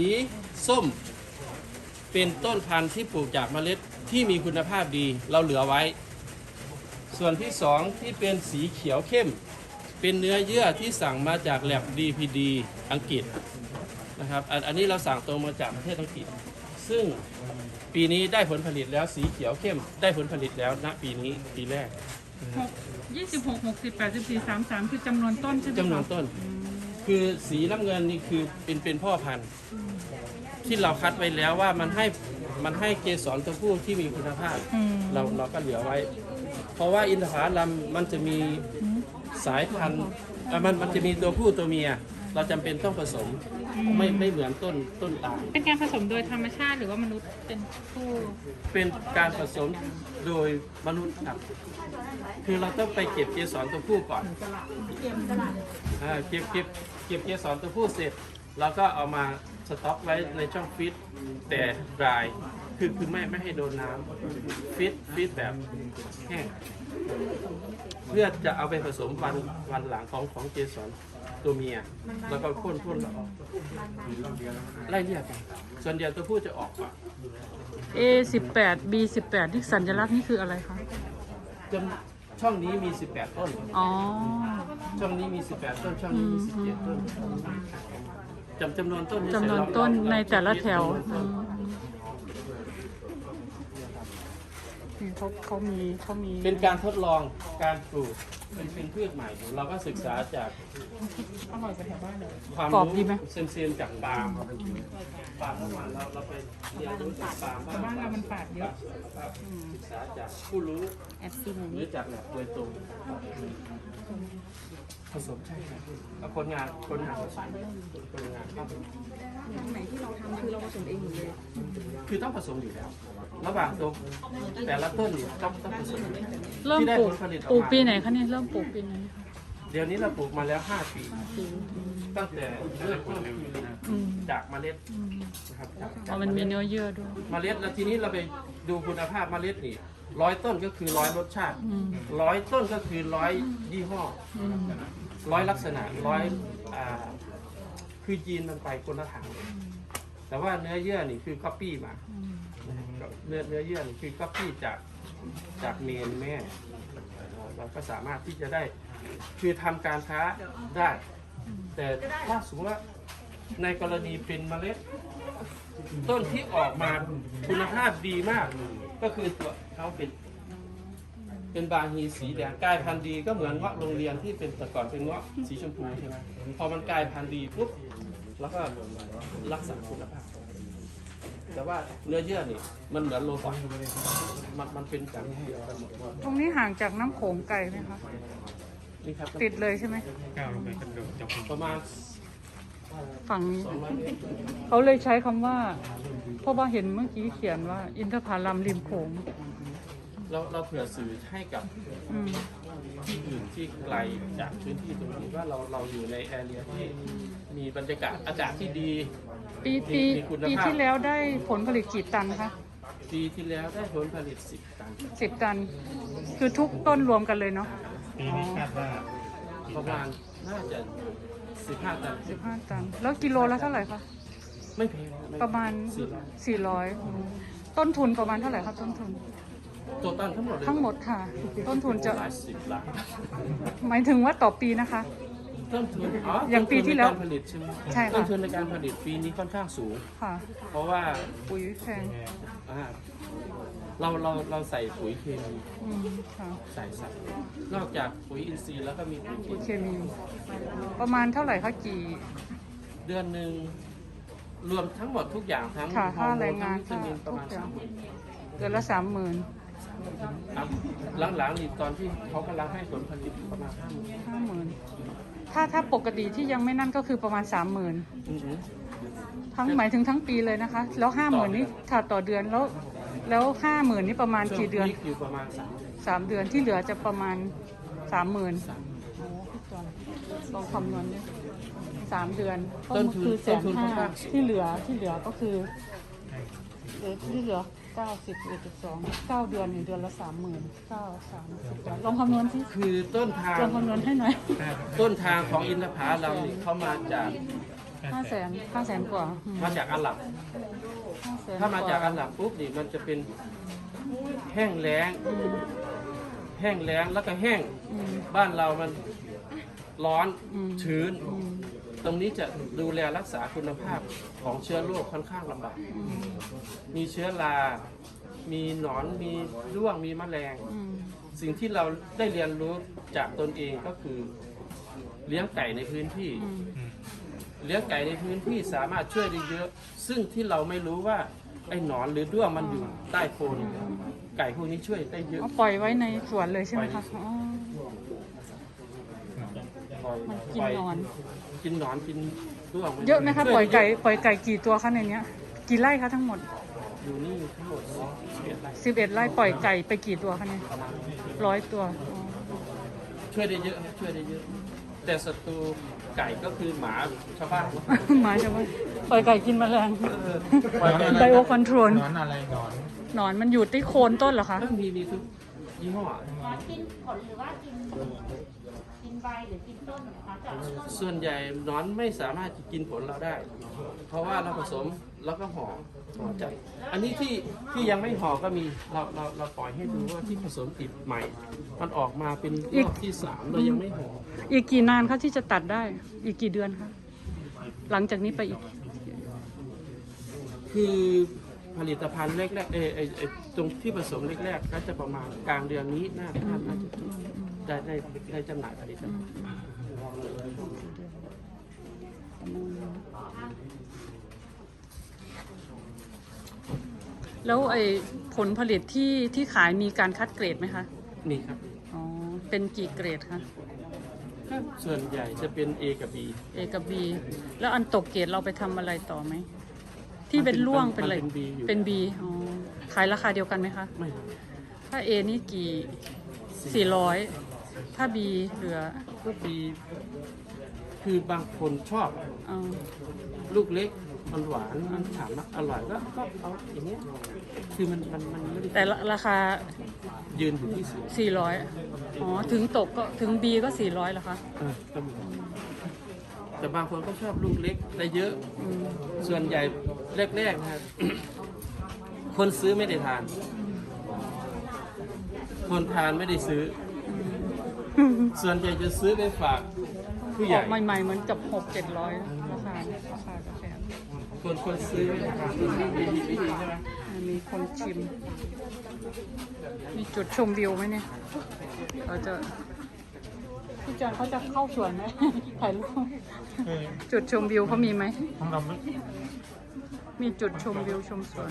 สีส้มเป็นต้นพันธุ์ที่ปลูกจากเมล็ดที่มีคุณภาพดีเราเหลือไว้ ส่วนที่สองที่เป็นสีเขียวเข้ม เป็นเนื้อเยื่อที่สั่งมาจากแลบ DPD อังกฤษนะครับอันอันนี้เราสั่งตรงมาจากประเทศอังกฤษ ซึ่งปีนี้ได้ผลผลิตแล้วสีเขียวเข้ม ได้ผลผลิตแล้วณปีนี้ปีแรกหกยี่สิบหกหกสิบแปดสิบสี่สามสามคือจำนวนต้นใช่ไหมคะจำนวนต้น คือสีน้ำเงินนี่คือเป็นเป็นพ่อพันธุ์ ที่เราคัดไว้แล้วว่ามันให้มันให้เกสรตัวผู้ที่มีคุณภาพ อืมเราเราก็เหลือไว้ เพราะว่าอินทผลัมมันจะมีสายพันธุ์เอ่อมันมันจะมีตัวผู้ตัวเมีย เราจำเป็นต้องผสม ไม่ไม่เหมือนต้นต้นตาลเป็นการผสมโดยธรรมชาติหรือว่ามนุษย์เป็นผู้เป็นการผสมโดยมนุษย์ครับคือเราต้องไปเก็บเกสรตัวผู้ก่อนอ่าเก็บเก็บเก็บเกสรตัวผู้เสร็จเราก็เอามาสต็อกไว้ในช่องฟิตแต่ดรายคือคือไม่ไม่ให้โดนน้ำฟิตฟิตแบบแห้งเพื่อจะเอาไปผสมวันวันหลังของของเกสร ตัวเมีย แล้วก็พ่นพ่นแล้วออกไล่เรียกกันส่วนเดียวตัวผู้จะออกก่อนเอสิบแปดบีสิบแปดที่สัญลักษณ์นี่คืออะไรคะจำช่องนี้มี 18 ต้น อ๋อ ช่องนี้มี 18 ต้น ช่องนี้มี 17 ต้นจำจำนวนต้นเฉยๆจำนวนต้นเราเราในแต่ละแถวเก็บเกสร อืม นี่เขาเขามีเขามีเป็นการทดลองการปลูกเป็นเป็นพืชใหม่เราก็ศึกษาจากอร่อยไปแถวบ้านเลย ความกรอบรู้ดีไหม เซนๆจากปาล์มปาล์มน้ำมันเราเราไปเรียนรู้จากปาล์มแต่บ้านเรามันปาดเยอะ ครับศึกษาจากผู้รู้ แอดซินหรือจากแหลบโดยตรงผสมใช่ครับเอาคนงานคนงานผสมคนงานครับตรงไหนที่เราทำคือเราผสมเองหมดเลย คือต้องผสมอยู่แล้ว ระหว่างตัวแต่ละต้นนี่ต้องต้องผสมเริ่มที่ได้ปลูกผลผลิตอปลูอกกมาปีไหนคะเนี่ยเริ่มปลูกปีไหนคะเดี๋ยวนี้เราปลูกมาแล้ว 5 ปีตั้งแต่เริ่มต้นอืมจากเมล็ดนะครับจากอ๋จาอกมันมีเนื้อเยื่อด้วยเมล็ดแล้วทีนี้เราไปดูคุณภาพเมล็ดนี่ร้อยต้นก็คือร้อยรสชาติอืมร้อยต้นก็คือร้อยยี่ห้อ อืมร้อยลักษณะร้อยอ่าคือยีนมันไปคนละทางเลย แต่ว่าเนื้อเยื่อนี่คือก๊อปปี้มาอืมเนื้อเนื้อเยื่อนี่คือก๊อปปี้จากจากเมนแม่ เราก็สามารถที่จะได้คือทำการค้าได้ แต่ถ้าสมมติว่าในกรณีเป็นเมล็ด ต้นที่ออกมาคุณภาพดีมาก ก็คือตัวเขาเป็นเป็นบาฮีสีแดงกลายพันธุ์ดีก็เหมือนเงาะโรงเรียนที่เป็นแต่ก่อนเป็นเงาะสีชมพูใช่ไหมพอมันกลายพันธุ์ดีปุ๊บ แล้วก็รักษาคุณภาพ แต่ว่าเนื้อเยื่อนี่มันเหมือนโลบอทมันมันเป็นจากเดียวกันหมดตรงนี้ห่างจากน้ำโขงไกลไหมคะ นี่ครับติดเลยใช่ไหมประมาณฝั่งนี้200เมตรเขาเลยใช้คำว่า เพราะว่าเห็นเมื่อกี้เขียนว่า อินทผลัมริมโขงเราเราเผื่อสื่อให้กับ อืม ที่อื่นที่ไกลจากพื้นที่ตรงนี้ว่าเราเราอยู่ในแอเรียที่มีบรรยากาศอากาศที่ดีปีปีมีคุณภาพปีที่แล้วได้ผลผลิตกี่ตันคะปีที่แล้วได้ผลผลิต 10 ตันสิบตัน คือทุกต้นรวมกันเลยเนาะปีนี้คาดว่าประมาณน่าจะ 15 ตันสิบห้าตัน แล้วกิโลละเท่าไหร่คะ ไม่แพงนไประมาณสี่ร้อยสี่ร้อยต้นทุนประมาณเท่าไหร่ครับต้นทุน ตัวต้นทั้งหมดเลยทั้งหมดค่ะ ต้นทุนจะหลายสิบล้านหมายถึงว่าต่อปีนะคะ ต้นทุนอ๋ออย่างปีที่แล้วต้นทุนในการผลิตใช่ไหมใช่ค่ะ ต้นทุนในการผลิตปีนี้ค่อนข้างสูง ค่ะ เพราะว่าปุ๋ยแพงอ่าเราเราเราใส่ปุ๋ยเคมีอืมค่ะใส่ใส่นอกจากปุ๋ยอินทรีย์แล้วก็มีปุ๋ยเคปุ๋ยมีเคมี ประมาณเท่าไหร่คะกี่ เดือนหนึ่งรวมทั้งหมดทุกอย่างทั้งค่ะฮอร์โมค่าแรงงานทั้วิตมินประมาณค่าสามหมื่นเดือนละสามหมื่น ครับหลังๆนี่ตอนที่เขากำลังให้ผลผลิตประมาณห้าหมื่นห้าหมื่นถ้าถ้าปกติที่ยังไม่นั่นก็คือประมาณสามหมื่นอือหือทั้งหมายถึงทั้งปีเลยนะคะ แล้วห้าหมื่นนี่ถ้าต่อเดือนแล้ว แล้วห้าหมื่นนี่ประมาณกี่เดือนช่วงพีคอยู่ประมาณสามสามเดือนที่เหลือจะประมาณสามหมื่นสามโอ้พี่จอนลองคำนวณเนี่ยสามเดือนต้นทุนคือแสต้นนทุนค่ห้าอนข้างสูงที่เหลือที่เหลือก็คือเหลือที่เหลือ เก้าสิบเอ็ดสิบสองเก้าเดือนนี่เดือนละสามหมื่นเก้าสามสิบลองคำนวณสิคือต้นทางลองคำนวณให้หน่อยต้นทางของอินทผลัมนี่เขามาจากห้าแสนห้าแสนกว่าอืมมาจากอาหรับห้แสนถ้ามาจากว่อาหรับปุ๊บนี่มันจะเป็นแห้งแล้งอืมแห้งแล้งแล้วก็แห้งอืมบ้านเรามันร้อนอืมชื้นอืม ตรงนี้จะดูแลรักษาคุณภาพของเชื้อโรคค่อนข้างลำบากอืมมีเชื้อรา มีหนอน มีร่วง มีแมลงอืมสิ่งที่เราได้เรียนรู้จากตนเองก็คือเลี้ยงไก่ในพื้นที่อืมเลี้ยงไก่ในพื้นที่สามารถช่วยได้เยอะ ซึ่งที่เราไม่รู้ว่าไอ้หนอนหรือด้วงมันอยู่ใต้โคนไก่พวกนี้ช่วยได้เยอะเอาปล่อยไว้ในสวนเลยใช่ไหมคะอ๋อปล่อยมันกินปล่ยหนอน กินหนอนกินด้วงเยอะไหมคะช่วปล่อยไก่ด้เะปล่อยไก่กี่ตัวคะในเนี้ยกี่ไร่คะทั้งหมดอยู่นี่ทั้งหมดสิบเอ็ดไร่สิบเอ็ดไร่ปล่อยไก่ไปกี่ตัวคะเนี่ยร้อยตัวอ๋อช่วยได้เยอะครับช่วยได้เยอะ แต่ศัตรูไก่ก็คือหมาชาวบ้านหมาจะว่าปล่อยไก่กินแมลงปล่อยไก่ไบโอคอนโทรลนอนอะไรนอนหนอนมันอยู่ที่โคนต้นเหรอคะเอ้ ยมีมีทุกยี่ห้อกินผลหรือว่ากินกินใบหรือกินต้นนะคะจากต้นส่วนใหญ่หนอนไม่สามารถจะกินผลเราได้ เพราะว่าเราผสมแล้วก็ห่อห่อใจอันนี้ที่ที่ยังไม่ห่อก็มีเราเราเราปล่อยให้ดูว่าที่ผสมติดใหม่ มันออกมาเป็นรอบที่สามเรายังไม่ห่ออีกกี่นานคะที่จะตัดได้ อีกกี่เดือนคะหลังจากนี้ไปอีก คือผลิตภัณฑ์แรกๆเออไอไอ ตรงที่ผสมแรกๆก็จะประมาณกลางเดือนนี้น่าน่าน่าจะได้ได้ได้จำหน่ายผลิตภัณฑ์แล้วไอ้ผลผลิตที่ที่ขายมีการคัดเกรดไหมคะนี่ครับอ๋อเป็นกี่เกรดคะก็ส่วนใหญ่จะเป็น A กับ B A กับ B แล้วอันตกเกรดเราไปทำอะไรต่อไหมที่เป็นร่วงเป็นอะไรเป็น B อยู่เป็น B อ๋อ ขายราคาเดียวกันไหมคะไม่ถ้า A นี่กี่สี่ร้อยถ้า B เหลือก็ B คือบางคนชอบเอาลูกเล็กมันหวานมันถามว่าอร่อยก็ก็เอาอย่างเงี้ยคือมันมันมันไม่ได้แต่ละราคา ยืนอยู่ที่สูง400 อ๋อ ถึงตกก็ถึง B ก็ 400เหรอคะเออก็มีแต่บางคนก็ชอบลูกเล็กได้เยอะ อืม ส่วนใหญ่แรกๆนะครับ คนซื้อไม่ได้ทาน คนทานไม่ได้ซื้อ ส่วนใหญ่จะซื้อไปฝากผู้อใหญ่ อกใหม่ๆเหมือนกับ6 700ราคาราคากาแฟคนคนซื้อไม่ได้ทานวิธีวิธีใช่ไหมมีคนชิม มีจุดชมวิวไหมเนี่ยเราจะพี่จอนเขาจะเข้าสวนไหม ถ่ายรูปเออจุดชมวิวเขามีไหมของเราไม่ มีจุดชมวิวชมสวน